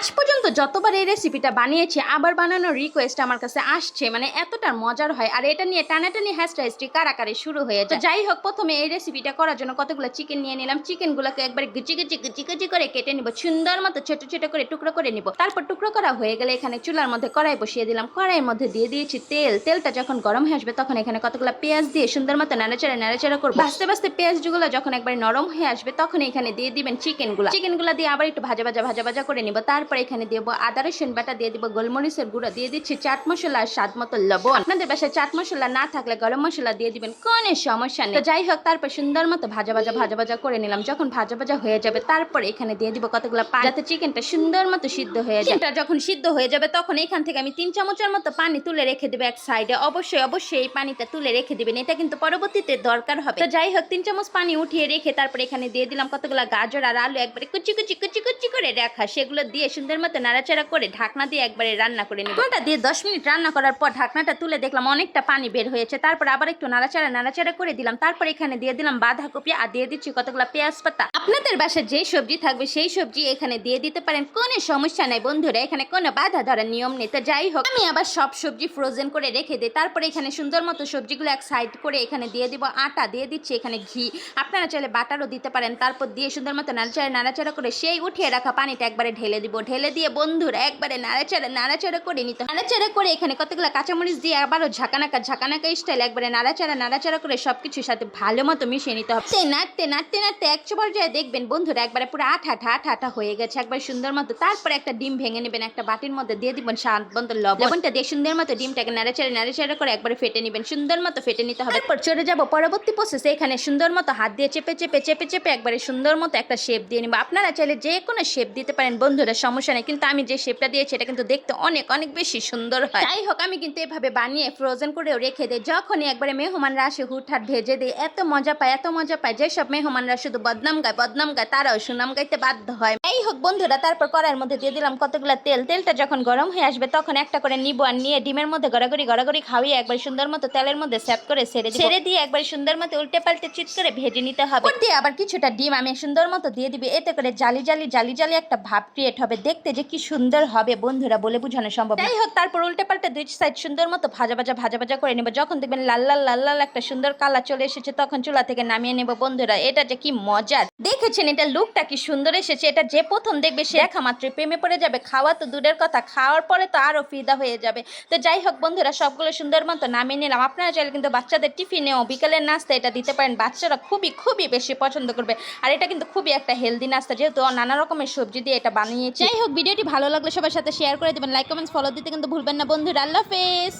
আজ পর্যন্ত যতবার এই রেসিপিটা বানিয়েছি, আবার বানানোর রিকোয়েস্ট আমার কাছে আসছে। মানে এতটা মজার হয়। আর এটা নিয়ে টানাটানি হ্যাস্টাইস্টি কারাকারি শুরু হয়ে যায়। যাই হোক, প্রথমে এই রেসিপিটা করার জন্য কতগুলো চিকেন নিয়ে নিলাম। চিকেনগুলোকে একবার গুচি গুচি গুচি গুচি করে কেটে নিব। সুন্দর মতো ছোট ছোট করে টুকরো করে নিব। তারপর টুকরো করা হয়ে গেলে এখানে চুলার মধ্যে কড়াই বসিয়ে দিলাম। কড়াইয়ের মধ্যে দিয়ে দিয়েছি তেল। তেলটা যখন গরম হয়ে আসবে, তখন এখানে কতগুলো পেঁয়াজ দিয়ে সুন্দর মতো নাড়াচাড়া নাড়াচাড়া করব। আস্তে আস্তে পেঁয়াজগুলো যখন একবার নরম হয়ে আসবে, তখন এখানে দিয়ে দিবেন চিকেনগুলো চিকেনগুলো দিয়ে আবার একটু ভাজা ভাজা ভাজা ভাজা করে নিব। তারপর এখানে দেবো আদা, রসুন বাটা দিয়ে দিব গোলমরিচের গুঁড়ো, দিয়ে দিচ্ছি চাট মশলা আর স্বাদ মতো লবণ। আপনাদের বাসায় চাট মশলা না থাকলে গরম মশলা দিয়ে দিবেন, কোনো সমস্যা নেই। তো যাই হোক, তারপর সুন্দর মতো ভাজা ভাজা ভাজা ভাজা করে নিলাম। যখন ভাজা ভাজা হয়ে যাবে, তারপর এখানে দিয়ে দিব কতগুলো পানি, যাতে চিকেনটা সুন্দর মতো সিদ্ধ হয়ে যায়। যখন সিদ্ধ হয়ে যাবে, তখন এখান থেকে আমি তিন চামচের মতো পানি তুলে রেখে দেবো এক সাইডে। অবশ্যই অবশ্যই এই পানিটা তুলে রেখে দিবেন, এটা কিন্তু পরবর্তীতে দরকার হবে। তো যাই হোক, তিন চামচ পানি উঠিয়ে রেখে তারপর এখানে দিয়ে দিলাম কতগুলো গাজর আর আলু। একবারে কুচি কুচি কুচি কুচি করে রাখা। সেগুলো দিয়ে সুন্দর মতো নাড়াচাড়া করে ঢাকনা দিয়ে একবারে রান্না করে নিব। ওটা দিয়ে দশ মিনিট রান্না করার পর ঢাকনাটা তুলে দেখলাম অনেকটা পানি বের হয়েছে। তারপর আবার একটু নাড়াচাড়া নাড়াচাড়া করে দিলাম। তারপর এখানে দিয়ে দিলাম বাঁধাকপি আর দিয়ে দিচ্ছি কতগুলো পেঁয়াজ পাতা। আপনাদের বাসায় যে সবজি থাকবে সেই সবজি এখানে দিয়ে দিতে পারেন। কোনো সমস্যা নাই বন্ধুরা, এখানে কোনো বাধা ধরার নিয়ম নেই। তো যাই হোক, আমি আবার সব সবজি ফ্রোজেন করে রেখে দিই। তারপরে এখানে সুন্দর মতো সবজিগুলো এক সাইড করে এখানে দিয়ে দিব আটা, দিয়ে দিচ্ছি এখানে ঘি। আপনারা চাইলে বাটারও দিতে পারেন। তারপর দিয়ে সুন্দর মতো নাড়াচাড়া নাড়াচাড়া করে সেই উঠিয়ে রাখা পানিটা একবারে ঢেলে দিব। ঢেলে দিয়ে বন্ধুরা একবারে নাড়াচাড়া নাড়াচাড়া করে নিতে নাড়াচাড়া করে এখানে কতগুলো কাঁচামরিচ দিয়ে আবারও ঝাঁকানাকা ঝাঁকানাকা স্টাইল একবারে নাড়াচাড়া নাড়াচাড়া করে সবকিছুর সাথে ভালো মতো মিশিয়ে নিতে হবে। নাড়তে নাড়তে নাড়তে এক পর্যায়ে দেখবেন বন্ধুরা একবারে পুরো আঠা আঠা আঠা আঠা হয়ে গেছে। একবার সুন্দর মতো তারপরে একটা ডিম ভেঙে নেবেন, একটা বাটির মধ্যে দিয়ে দিবেন স্বাদ বন্ধ লবণ। লবণটা দিয়ে সুন্দর মতো ডিমটাকে নাড়াচাড়া নাড়াচাড়া করে একবারে ফেটে নেবেন। সুন্দর মতো ফেটে নিতে হবে। তারপর চলে যাব পরবর্তী প্রসেসে এখানে সুন্দর মতো হাত দিয়ে চেপে চেপে চেপে চেপে একবারে সুন্দর মতো একটা শেপ দিয়ে নিব। আপনারা চাইলে যে কোনো শেপ দিতে পারেন বন্ধুরা সমস্যা নেই। কিন্তু আমি যে শেপটা দিয়েছি এটা কিন্তু দেখতে অনেক অনেক বেশি সুন্দর হয়। যাই হোক আমি কিন্তু এভাবে বানিয়ে ফ্রোজেন করেও রেখে দেয় যখনই একবারে মেহমানরা আসে হুটহাট ভেজে দেয় এত মজা পায় এত মজা পায়। যেসব মেহমানরা শুধু বদনাম গায় বদনাম গায় তারাও সুনাম গাইতে বাধ্য হয়। এই হোক বন্ধুরা তারপর কড়াইয়ের মধ্যে দিয়ে দিলাম কতগুলো তেল। তেলটা যখন গরম হয়ে আসবে তখন একটা করে নিব আর নিয়ে ডিমের মধ্যে গড়াগড়ি গড়াগড়ি খাওয়িয়ে একবার সুন্দর মতো তেলের মধ্যে স্যাপ করে ছেড়ে দিই ছেড়ে দিয়ে একবার সুন্দর মতো উল্টে পাল্টে চিট করে ভেজে নিতে হবে। দিয়ে আবার কিছুটা ডিম আমি সুন্দর মতো দিয়ে দিবি। এতে করে জালি জালি জালি জালি একটা ভাব ক্রিয়েট হবে। দেখতে যে কি সুন্দর হবে বন্ধুরা বলে বোঝানো সম্ভব। যাই হোক তারপর উল্টে পাল্টে দুই সাইড সুন্দর মতো ভাজা ভাজা ভাজা ভাজা করে নেব। যখন দেখবেন লাল লাল লাল লাল একটা সুন্দর কালার চলে এসেছে তখন চুলা থেকে নামিয়ে নেব বন্ধুরা। এটা যে কি মজার। দেখেছেন এটা লুকটা কি সুন্দর এসেছে? এটা যে প্রথম দেখবে সে দেখা মাত্রই প্রেমে পড়ে যাবে। খাওয়া তো দূরের কথা খাওয়ার পরে তো আরও ফিদা হয়ে যাবে। তো যাই হোক বন্ধুরা সবগুলো সুন্দর মতো নামিয়ে নিলাম। আপনারা চাইলে কিন্তু বাচ্চাদের টিফিনেও বিকেলের নাস্তা এটা দিতে পারেন। বাচ্চারা খুবই খুবই বেশি পছন্দ করবে। আর এটা কিন্তু খুবই একটা হেলদি নাস্তা যেহেতু নানা রকমের সবজি দিয়ে এটা বানিয়েছি। যাই হোক, ভিডিওটি ভালো লাগলে সবার সাথে শেয়ার করে দেবেন। লাইক কমেন্টস ফলো দিতে কিন্তু ভুলবেন না বন্ধুরা। আল্লাহ হাফেজ।